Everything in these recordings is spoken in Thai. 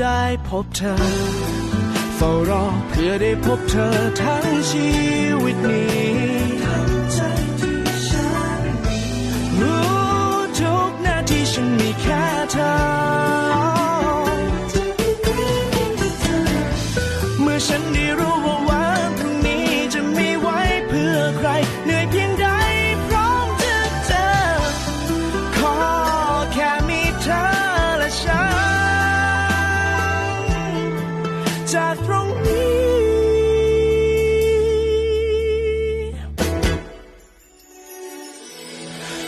ได้พบเธอ เฝ้ารอเพื่อได้พบเธอทั้งชีวิตนี้ทั้งใจที่ฉันมีรู้ทุกนาทีฉันมีแค่เธอ เมื่อฉันได้รู้ว่า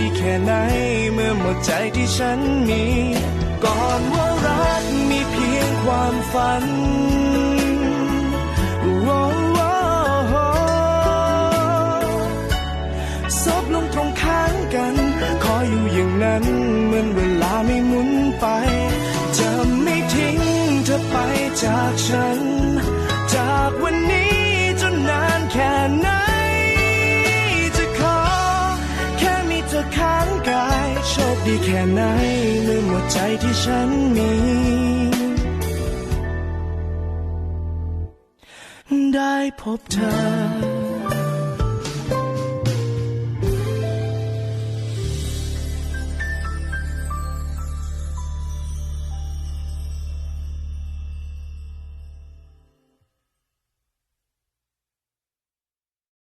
ดีแค่ไหน เมื่อหมดใจที่ฉันมี ก่อนว่ารักมีเพียงความฝันโอ้โอ้โอ้ซบลงตรงข้างกัน ขออยู่อย่างนั้น เหมือนเวลาไม่หมุนไป จะไม่ทิ้งเธอไปจากฉัน โชคดีแค่ไหนเมื่อหมดใจที่ฉันมีได้พบเธอ